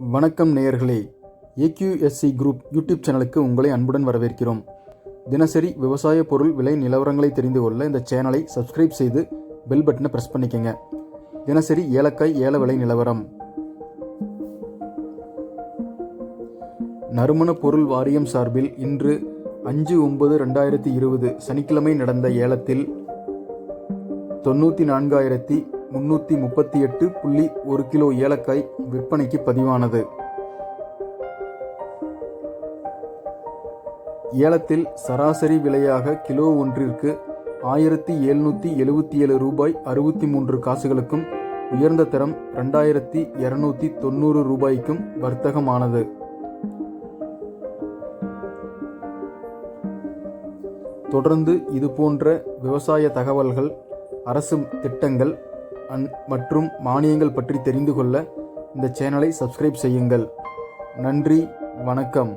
வணக்கம் நேயர்களே. AQSC group YouTube சேனலுக்கு உங்களை அன்புடன் வரவேற்கிறோம். தினசரி விவசாய பொருள் விலை நிலவரங்களை தெரிந்து கொள்ள இந்த சேனலை சப்ஸ்கிரைப் செய்து பெல் பட்டனை ப்ரெஸ் பண்ணிக்கங்க. தினசரி ஏலக்காய் ஏல விலை நிலவரம். நறுமண பொருள் வாரியம் சார்பில் இன்று அஞ்சு ஒன்பது ரெண்டாயிரத்தி இருபது சனிக்கிழமை நடந்த ஏலத்தில் தொண்ணூற்றி நான்காயிரத்தி முன்னூற்றி முப்பத்தி எட்டு புள்ளி ஒரு கிலோ ஏலக்காய் விற்பனைக்கு பதிவானது. ஏலத்தில் சராசரி விலையாக கிலோ ஒன்றிற்கு ஆயிரத்தி எழுநூற்றி எழுபத்தி ஏழு ரூபாய் அறுபத்தி மூன்று காசுகளுக்கும் உயர்ந்த தரம் ரெண்டாயிரத்தி இரநூத்தி தொண்ணூறு ரூபாய்க்கும் வர்த்தகமானது. தொடர்ந்து இதுபோன்ற விவசாய தகவல்கள் அரசு திட்டங்கள் அன் மற்றும் மானியங்கள் பற்றி தெரிந்து கொள்ள இந்த சேனலை சப்ஸ்கிரைப் செய்யுங்கள். நன்றி வணக்கம்.